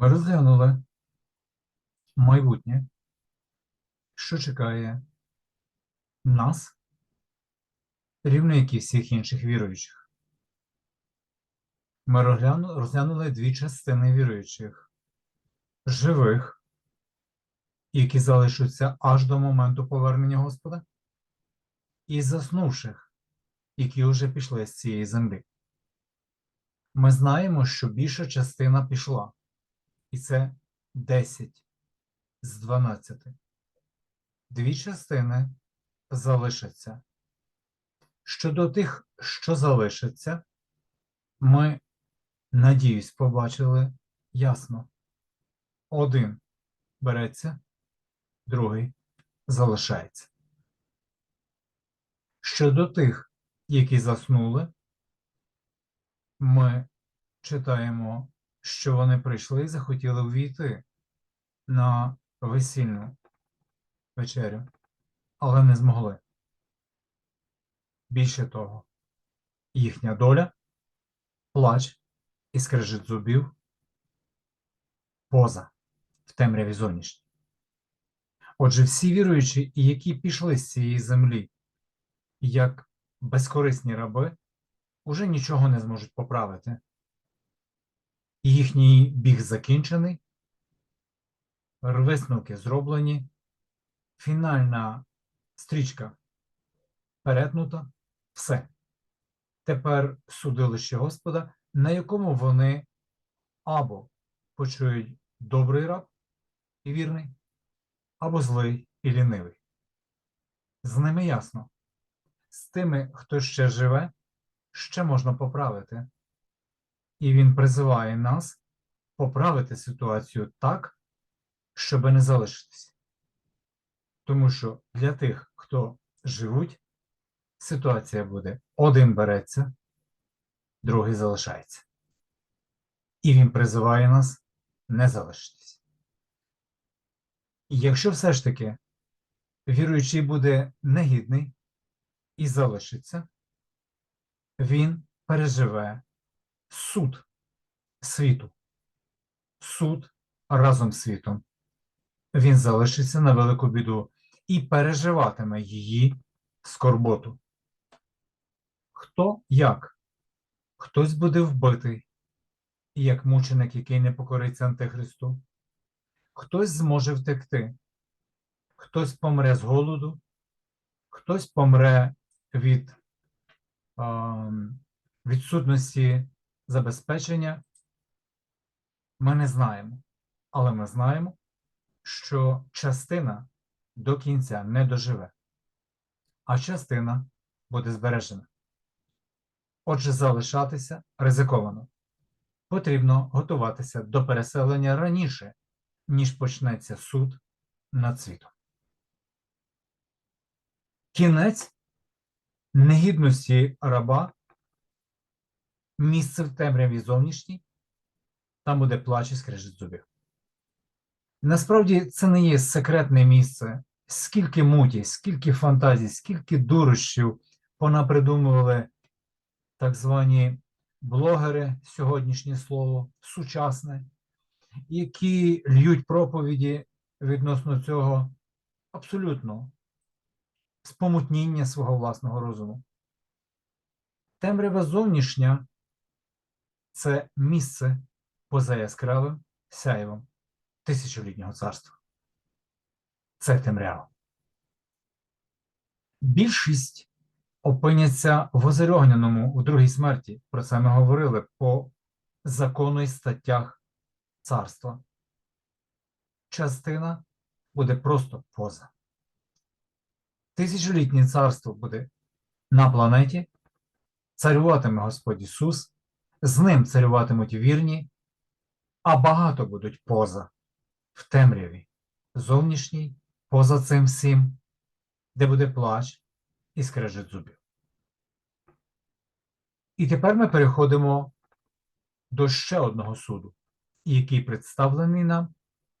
Ми розглянули майбутнє, що чекає нас, рівно як і всіх інших віруючих. Ми розглянули дві частини віруючих живих, які залишаться аж до моменту повернення Господа, і заснувших, які вже пішли з цієї землі. Ми знаємо, що більша частина пішла, і це 10 з 12. Дві частини залишаться. Щодо тих, що залишаться, ми, надіюсь, побачили ясно. Один береться, другий залишається. Щодо тих, які заснули, ми читаємо, що вони прийшли і захотіли увійти на весільну вечерю, але не змогли. Більше того, їхня доля, плач і скрежет зубів поза в темряві зовнішній. Отже, всі віруючі, які пішли з цієї землі, як безкорисні раби, уже нічого не зможуть поправити. Їхній біг закінчений, висновки зроблені, фінальна стрічка перетнута, все. Тепер судилище Господа, на якому вони або почують добрий раб і вірний, або злий і лінивий. З ними ясно. З тими, хто ще живе, ще можна поправити. І він призиває нас поправити ситуацію так, щоб не залишитися. Тому що для тих, хто живуть, ситуація буде один береться, другий залишається. І він призиває нас не залишитись. І якщо все ж таки віруючий буде негідний і залишиться, він переживе суд світу, суд разом з світом. Він залишиться на велику біду і переживатиме її скорботу. Хто як? Хтось буде вбитий, як мученик, який не покориться Антихристу. Хтось зможе втекти, хтось помре з голоду, хтось помре від ем, відсутності забезпечення. Ми не знаємо, але ми знаємо, що частина до кінця не доживе, а частина буде збережена. Отже, залишатися ризиковано. Потрібно готуватися до переселення раніше, ніж почнеться суд над світом. Кінець негідності раба, місце в темряві зовнішній, там буде плач і скрежет зубів. Насправді це не є секретне місце. Скільки муті, скільки фантазій, скільки дурощів понапридумували так звані блогери, сьогоднішнє слово, сучасне, які льють проповіді відносно цього абсолютно спомутніння свого власного розуму. Темрява зовнішня це місце поза яскравим сяєвом тисячолітнього царства. Це темрява. Більшість опиняться в озерогняному у другій смерті. Про це ми говорили по закону і статтях царства. Частина буде просто поза. Тисячолітнє царство буде на планеті, царюватиме Господь Ісус, з ним царюватимуть вірні, а багато будуть поза, в темряві, зовнішній, поза цим всім, де буде плач і скрежет зубів. І тепер ми переходимо до ще одного суду, який представлений нам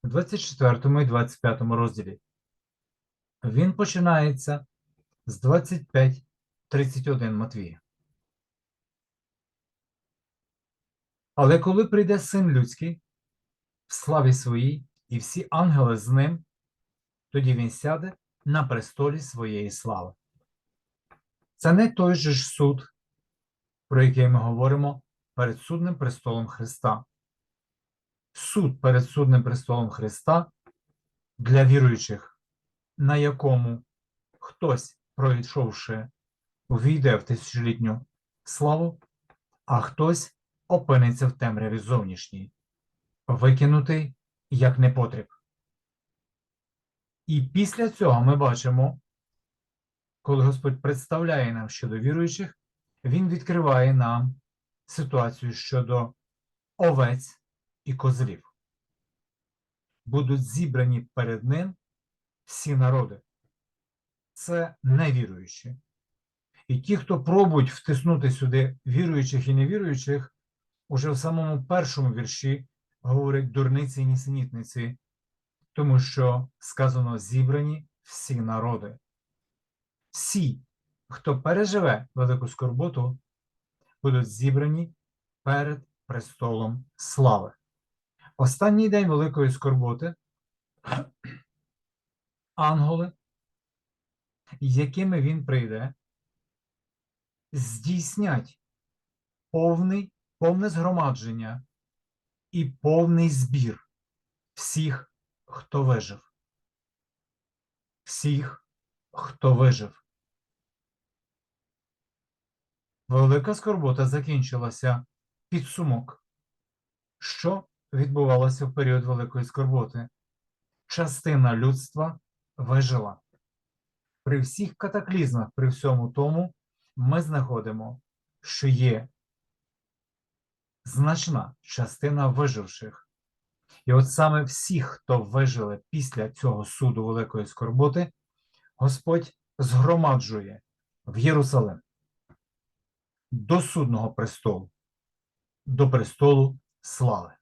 в 24 і 25 розділі. Він починається з 25.31 Матвія. Але коли прийде син людський, в славі своїй, і всі ангели з ним, тоді він сяде на престолі своєї слави. Це не той же ж суд, про який ми говоримо перед судним престолом Христа. Суд перед судним престолом Христа для віруючих, на якому хтось, пройшовши, увійде в тисячолітню славу, а хтось опиниться в темряві зовнішній, викинутий як непотріб. І після цього ми бачимо, коли Господь представляє нам щодо віруючих, Він відкриває нам ситуацію щодо овець і козлів. Будуть зібрані перед ним всі народи. Це невіруючі. І ті, хто пробують втиснути сюди віруючих і невіруючих, уже в самому першому вірші говорять дурниці і нісенітниці, тому що сказано зібрані всі народи. Всі, хто переживе велику скорботу, будуть зібрані перед престолом слави. Останній день великої скорботи ангели, якими він прийде, здійснять повний, повне згромадження і повний збір всіх, хто вижив. Всіх, хто вижив. Велика скорбота закінчилася підсумок. Що відбувалося в період Великої скорботи? Частина людства вижила. При всіх катаклізмах, при всьому тому, ми знаходимо, що є значна частина виживших. І от саме всіх, хто вижили після цього суду Великої скорботи, Господь згромаджує в Єрусалим до судного престолу, до престолу слави.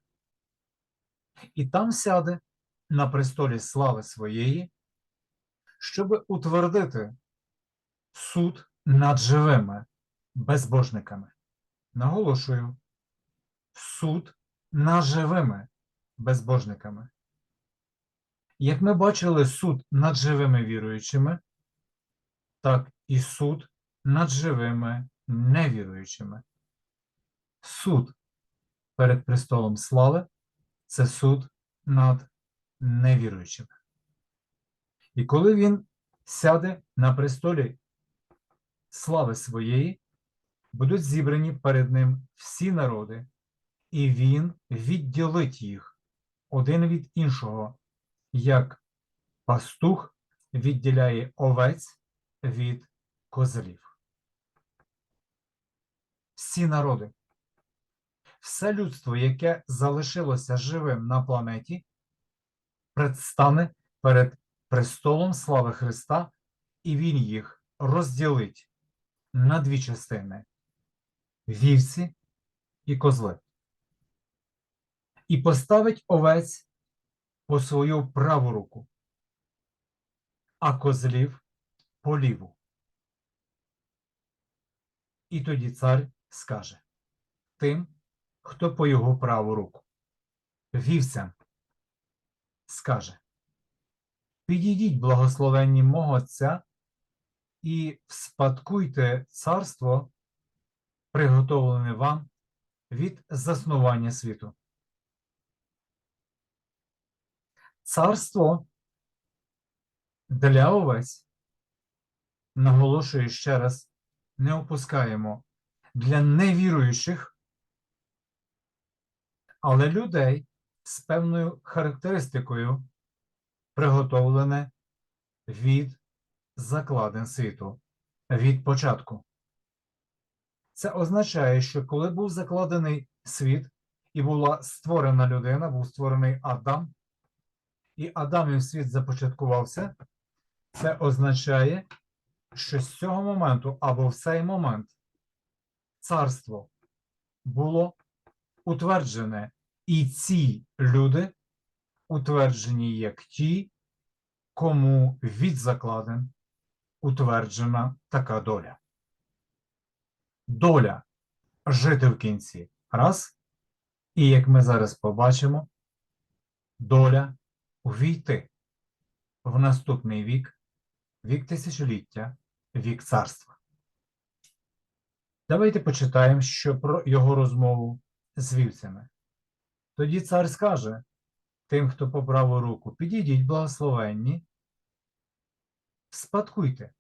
І там сяде на престолі слави своєї, щоб утвердити суд над живими безбожниками. Наголошую, суд над живими безбожниками. Як ми бачили суд над живими віруючими, так і суд над живими невіруючими. Суд перед престолом слави це суд над невіруючими. І коли він сяде на престолі слави своєї, будуть зібрані перед ним всі народи, і він відділить їх один від іншого, як пастух відділяє овець від козлів. Всі народи, все людство, яке залишилося живим на планеті, предстане перед престолом слави Христа, і Він їх розділить на дві частини вівці і козли. І поставить овець по свою праву руку, а козлів по ліву. І тоді цар скаже тим, хто по його праву руку. Вівцям скаже Підійдіть, благословенні мого Отця, і вспадкуйте царство, приготовлене вам від заснування світу. Царство для овець, наголошую ще раз, не опускаємо для невіруючих, але людей з певною характеристикою, приготовлене від закладин світу, від початку. Це означає, що коли був закладений світ і була створена людина, був створений Адам, і Адамів світ започаткувався, це означає, що з цього моменту або в цей момент царство було утверджене, і ці люди утверджені як ті, кому від закладин утверджена така доля. Доля жити в кінці. Раз, і як ми зараз побачимо, доля увійти в наступний вік, вік тисячоліття, вік царства. Давайте почитаємо, що про його розмову з вівцями. Тоді цар скаже тим, хто по праву руку, підійдіть благословенні, спадкуйте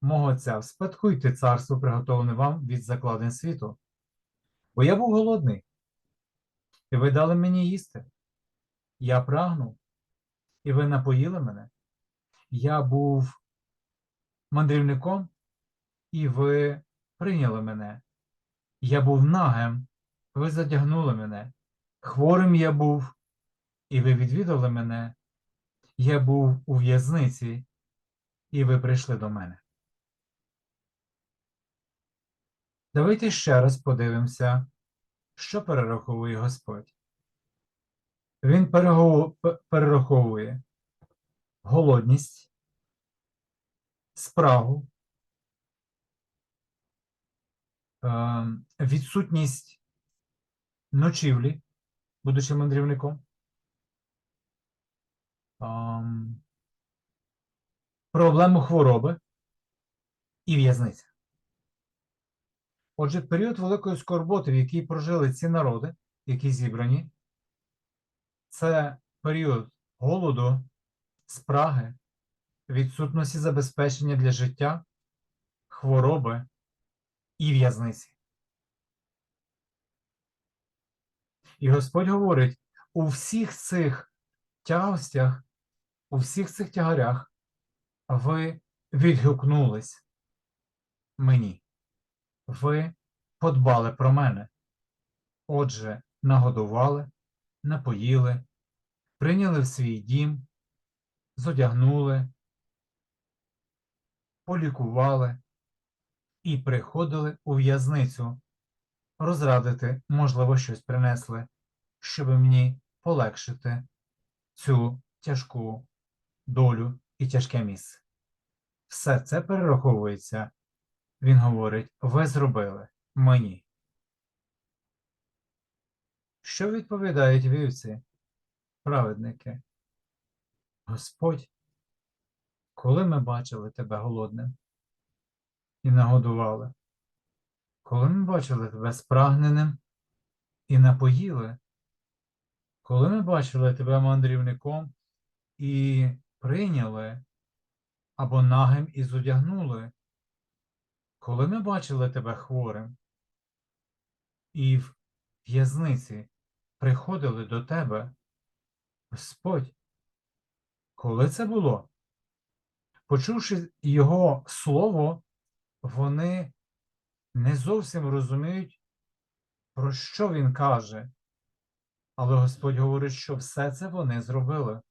мого Отця, спадкуйте царство, приготовлене вам від закладень світу. Бо я був голодний, і ви дали мені їсти. Я прагнув, і ви напоїли мене. Я був мандрівником, і ви прийняли мене. Я був нагим, ви задягнули мене. Хворим я був, і ви відвідали мене. Я був у в'язниці, і ви прийшли до мене. Давайте ще раз подивимося, що перераховує Господь. Він перераховує голодність, спрагу, е, відсутність ночівлі, будучи мандрівником, ем, проблему хвороби і в'язниця. Отже, період великої скорботи, в який прожили ці народи, які зібрані, це період голоду, спраги, відсутності забезпечення для життя, хвороби і в'язниці. І Господь говорить: у всіх цих тягостях, у всіх цих тягарях ви відгукнулись мені. Ви подбали про мене. Отже, нагодували, напоїли, прийняли в свій дім, зодягнули, полікували і приходили у в'язницю розрадити, можливо, щось принесли, щоб мені полегшити цю тяжку долю і тяжке місце. Все це перераховується, він говорить, ви зробили мені. Що відповідають вівці, праведники? Господь, коли ми бачили тебе голодним і нагодували, коли ми бачили тебе спрагненим і напоїли, коли ми бачили тебе мандрівником і прийняли або нагим і зодягнули, коли ми бачили тебе хворим і в в'язниці приходили до тебе, Господь, коли це було? Почувши його слово, вони не зовсім розуміють, про що він каже, але Господь говорить, що все це вони зробили.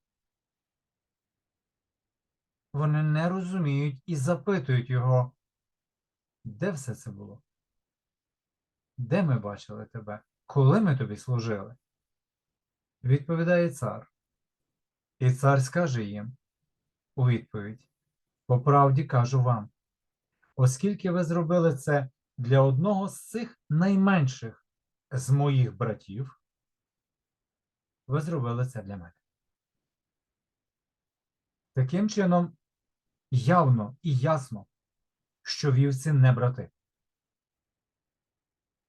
Вони не розуміють і запитують його, де все це було? Де ми бачили тебе? Коли ми тобі служили? Відповідає цар. І цар скаже їм у відповідь: По правді кажу вам, оскільки ви зробили це для одного з цих найменших з моїх братів, ви зробили це для мене. Таким чином, явно і ясно, що вівці не брати.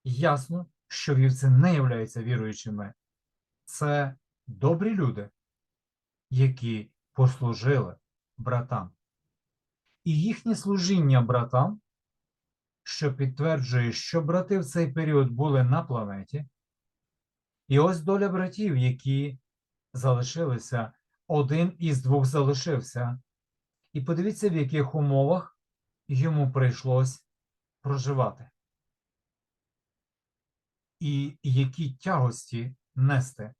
Ясно, що вівці не являються віруючими. Це добрі люди, які послужили братам. І їхнє служіння братам, що підтверджує, що брати в цей період були на планеті, і ось доля братів, які залишилися, один із двох залишився. І подивіться, в яких умовах йому прийшлось проживати. І які тягості нести.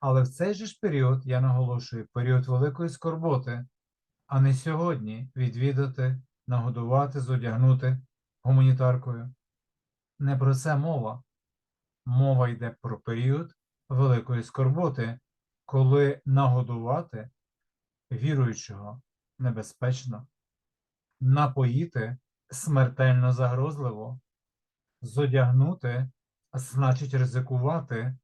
Але в цей же ж період, я наголошую, період великої скорботи, а не сьогодні відвідати, нагодувати, зодягнути гуманітаркою. Не про це мова. Мова йде про період великої скорботи, коли нагодувати віруючого небезпечно, напоїти смертельно загрозливо, зодягнути значить ризикувати,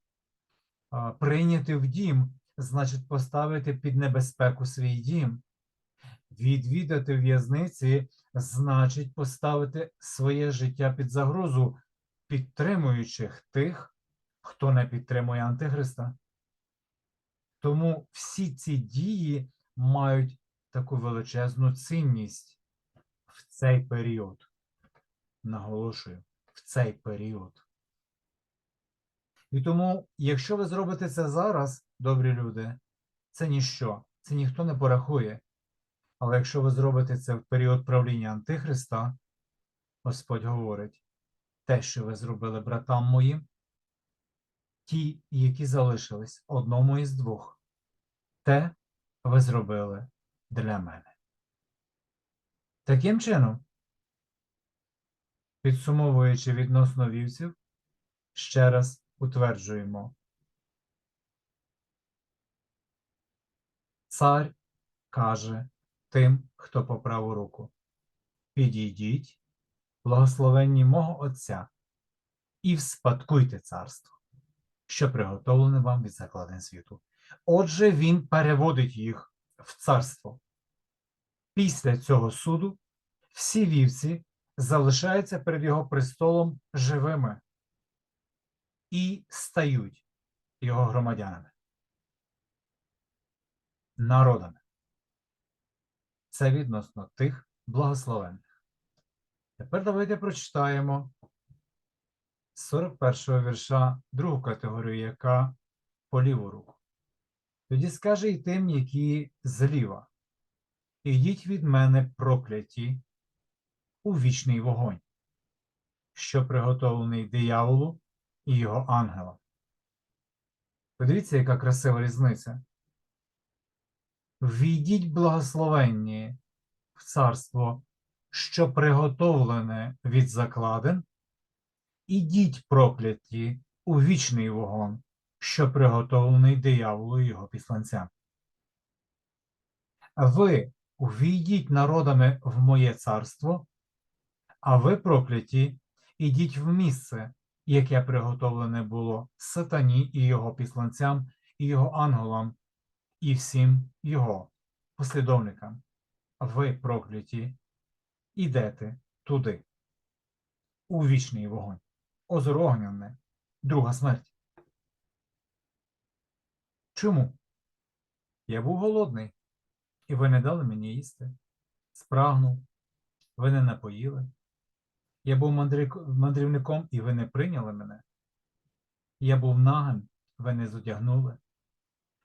Прийняти в дім значить поставити під небезпеку свій дім. Відвідати в'язниці значить поставити своє життя під загрозу, підтримуючих тих, хто не підтримує Антихриста. Тому всі ці дії мають таку величезну цінність в цей період. Наголошую, в цей період. І тому, якщо ви зробите це зараз, добрі люди, це ніщо, це ніхто не порахує. Але якщо ви зробите це в період правління Антихриста, Господь говорить, те, що ви зробили братам моїм, ті, які залишились одному із двох, те ви зробили для мене. Таким чином, підсумовуючи відносно вівців, ще раз утверджуємо. Цар каже тим, хто по праву руку. Підійдіть, благословенні мого Отця, і вспадкуйте царство, що приготовлене вам від закладин світу. Отже, він переводить їх в царство. Після цього суду всі вівці залишаються перед його престолом живими і стають його громадянами, народами. Це відносно тих благословенних. Тепер давайте прочитаємо 41-го вірша другу категорію, яка по ліву руку. Тоді скаже й тим, які зліва. Ідіть від мене прокляті у вічний вогонь, що приготовлений дияволу і його ангелам. Подивіться, яка красива різниця. Війдіть благословенні в царство, що приготовлене від закладин, ідіть прокляті у вічний вогонь, що приготовлений дияволу його післанцям. Ви увійдіть народами в моє царство, а ви прокляті, ідіть в місце, яке приготовлене було сатані і його післанцям, і його ангелам, і всім його послідовникам. Ви прокляті, ідете туди, у вічний вогонь, озеро друга смерть. Чому? Я був голодний, і ви не дали мені їсти. Спрагнув, ви не напоїли. Я був мандрівником, і ви не прийняли мене. Я був нагим, ви не зодягнули.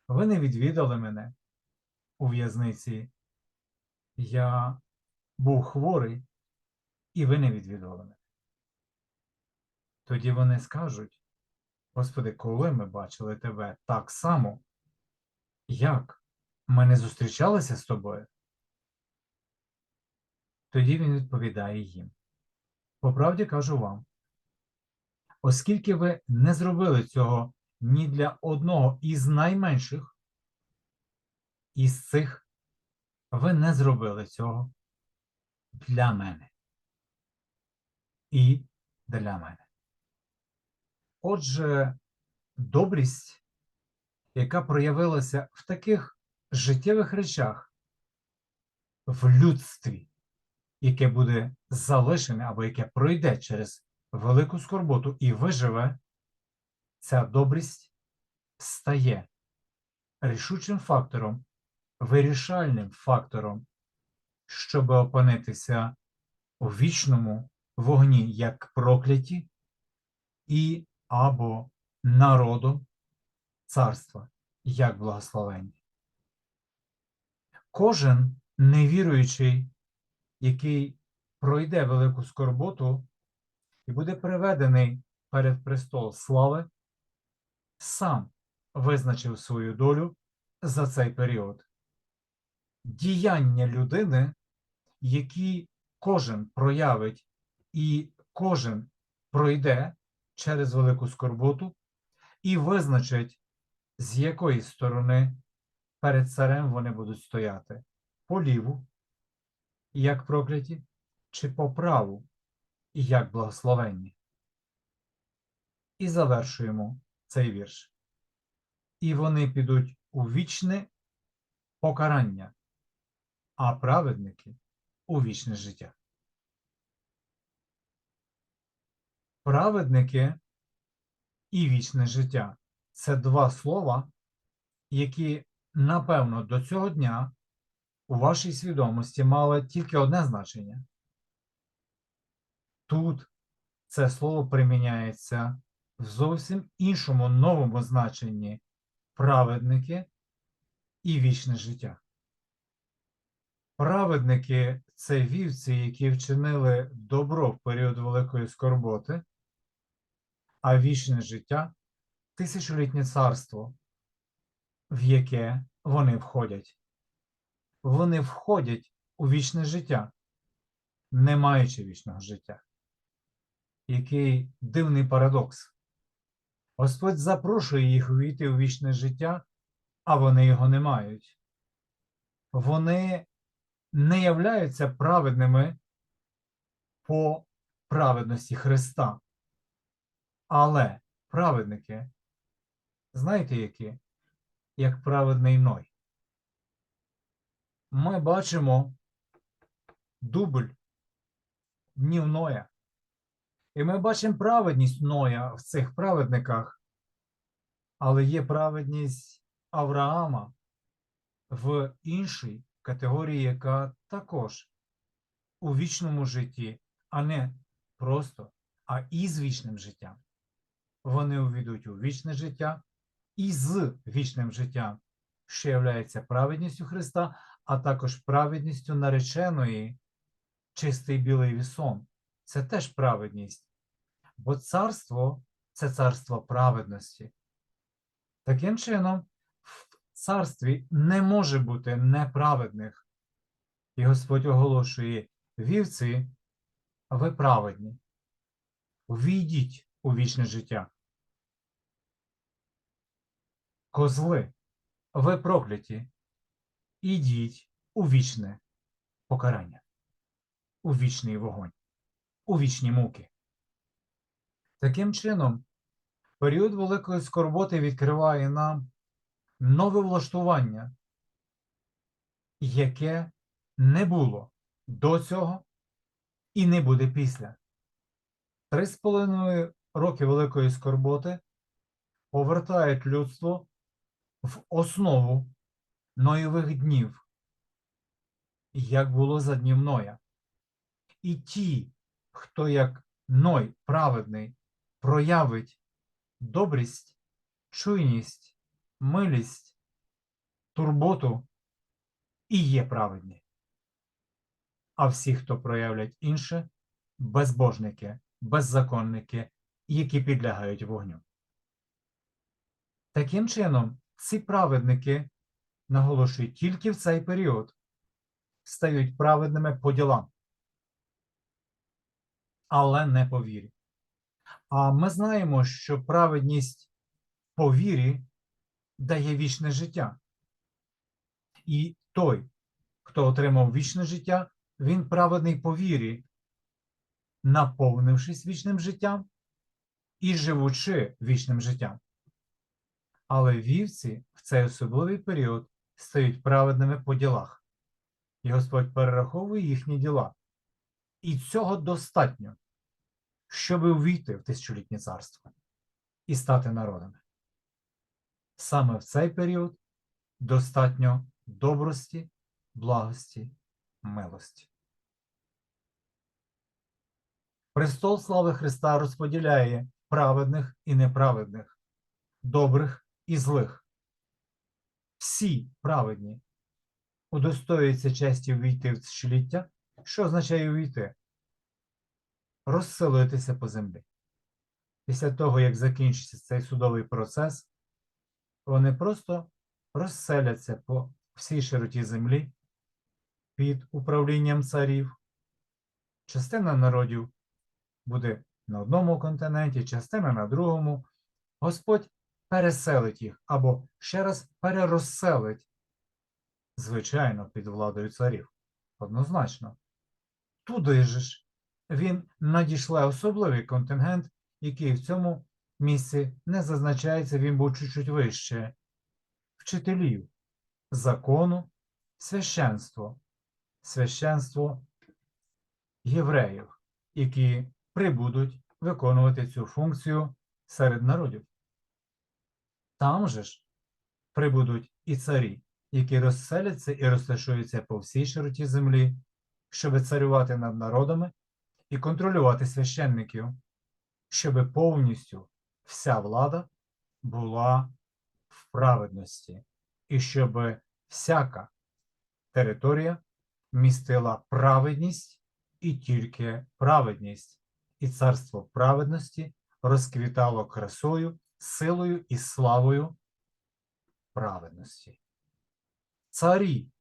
Ви не відвідали мене у в'язниці. Я був хворий, і ви не відвідували мене. Тоді вони скажуть: Господи, коли ми бачили тебе так само, як ми не зустрічалися з тобою? Тоді він відповідає їм. По правді кажу вам, оскільки ви не зробили цього ні для одного із найменших із цих, ви не зробили цього для мене і для мене. Отже, добрість, яка проявилася в таких життєвих речах, в людстві, яке буде залишене або яке пройде через велику скорботу і виживе, ця добрість стає рішучим фактором, вирішальним фактором, щоб опинитися у вічному вогні як прокляті і або народом царства як благословенні. Кожен невіруючий, який пройде велику скорботу і буде приведений перед престол слави, сам визначив свою долю за цей період. Діяння людини, які кожен проявить і кожен пройде через велику скорботу і визначить, з якої сторони перед царем вони будуть стояти по ліву, як прокляті, чи по праву, як благословенні. І завершуємо цей вірш. і вони підуть у вічне покарання, а праведники у вічне життя. Праведники і вічне життя це два слова, які, напевно, до цього дня у вашій свідомості мали тільки одне значення. Тут це слово приміняється в зовсім іншому новому значенні праведники і вічне життя. Праведники це вівці, які вчинили добро в період великої скорботи, а вічне життя тисячолітнє царство, в яке вони входять. Вони входять у вічне життя, не маючи вічного життя. Який дивний парадокс. Господь запрошує їх увійти у вічне життя, а вони його не мають. Вони не являються праведними по праведності Христа. Але праведники, знаєте які? Як праведний Ной. Ми бачимо дубль днів Ноя. І ми бачимо праведність Ноя в цих праведниках, але є праведність Авраама в іншій категорії, яка також у вічному житті, а не просто, а і з вічним життям. Вони увійдуть у вічне життя і з вічним життям, що являється праведністю Христа, а також праведністю нареченої чистий білий вісон. Це теж праведність. Бо царство це царство праведності. Таким чином, в царстві не може бути неправедних. І Господь оголошує вівці, ви праведні. Увійдіть у вічне життя. Козли, ви прокляті. Ідіть у вічне покарання, у вічний вогонь, у вічні муки. Таким чином, період великої скорботи відкриває нам нове влаштування, яке не було до цього і не буде після. Три з половиною роки великої скорботи повертають людство в основу Ноєвих днів, як було за днів Ноя. І ті, хто як Ной праведний проявить добрість, чуйність, милість, турботу і є праведні. А всі, хто проявлять інше, безбожники, беззаконники, які підлягають вогню. Таким чином, ці праведники, наголошую, тільки в цей період стають праведними по ділам, але не по вірі. А ми знаємо, що праведність по вірі дає вічне життя. І той, хто отримав вічне життя, він праведний по вірі, наповнившись вічним життям і живучи вічним життям. Але вівці в цей особливий період стають праведними по ділах, і Господь перераховує їхні діла. І цього достатньо, щоб увійти в тисячолітнє царство і стати народами. Саме в цей період достатньо добрості, благості, милості. Престол слави Христа розподіляє праведних і неправедних, добрих і злих. Всі праведні удостоюються честі увійти в тисячоліття, що означає увійти, розселитися по землі. Після того, як закінчиться цей судовий процес, вони просто розселяться по всій широті землі під управлінням царів. Частина народів буде на одному континенті, частина на другому. Господь переселить їх або ще раз перерозселить, звичайно, під владою царів. Однозначно. Туди ж він надішле особливий контингент, який в цьому місці не зазначається, він був чуть-чуть вище, вчителів закону, священство, священство євреїв, які прибудуть виконувати цю функцію серед народів. Там же ж прибудуть і царі, які розселяться і розташуються по всій широті землі, щоб царювати над народами і контролювати священників, щоб повністю вся влада була в праведності, і щоб всяка територія містила праведність і тільки праведність, і царство праведності розквітало красою, силою і славою праведності. Царі,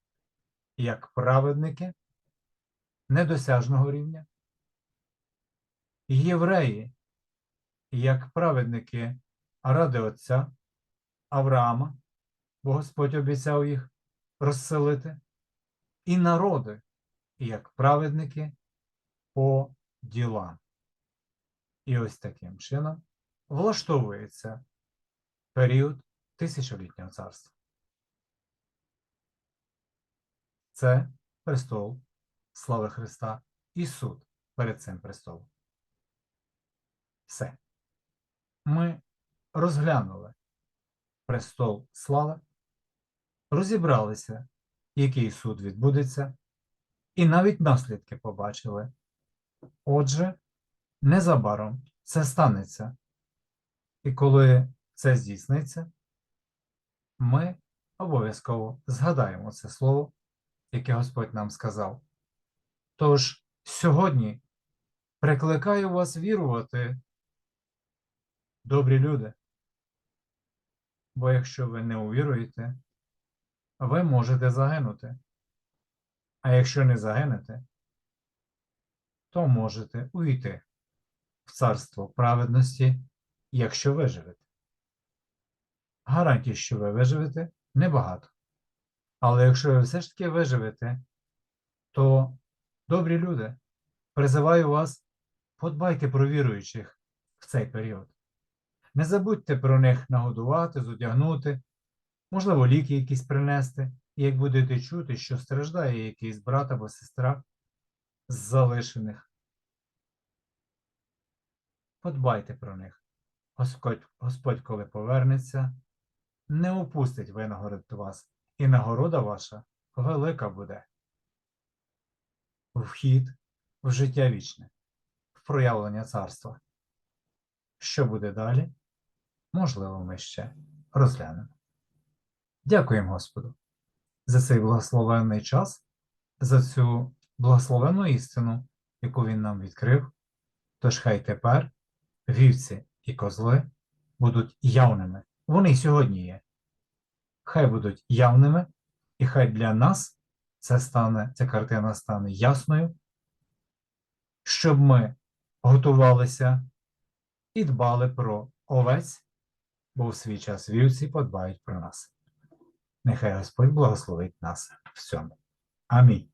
як праведники недосяжного рівня, євреї, як праведники ради Отця Авраама, бо Господь обіцяв їх розселити, і народи, як праведники по ділам. І ось таким чином влаштовується період тисячолітнього царства. Це престол слави Христа і суд перед цим престолом. Все. Ми розглянули престол слави, розібралися, який суд відбудеться, і навіть наслідки побачили. Отже, незабаром це станеться. І коли це здійсниться, ми обов'язково згадаємо це слово, яке Господь нам сказав. Тож сьогодні прикликаю вас вірувати, добрі люди. Бо якщо ви не увіруєте, ви можете загинути. А якщо не загинете, то можете увійти в царство праведності, якщо виживете. Гарантій, що ви виживете, небагато. Але якщо ви все ж таки виживете, то, добрі люди, призиваю вас, подбайте про віруючих в цей період. Не забудьте про них нагодувати, зодягнути, можливо, ліки якісь принести, і як будете чути, що страждає якийсь брат або сестра з залишених. Подбайте про них. Господь, Господь, коли повернеться, не опустить винагород вас, і нагорода ваша велика буде. Вхід в життя вічне, в проявлення царства. Що буде далі? Можливо, ми ще розглянемо. Дякуємо Господу за цей благословенний час, за цю благословенну істину, яку Він нам відкрив. Тож хай тепер вівці і козли будуть явними. Вони сьогодні є. Хай будуть явними, і хай для нас це стане, ця картина стане ясною, щоб ми готувалися і дбали про овець, бо в свій час вівці подбають про нас. Нехай Господь благословить нас всьому. Амінь.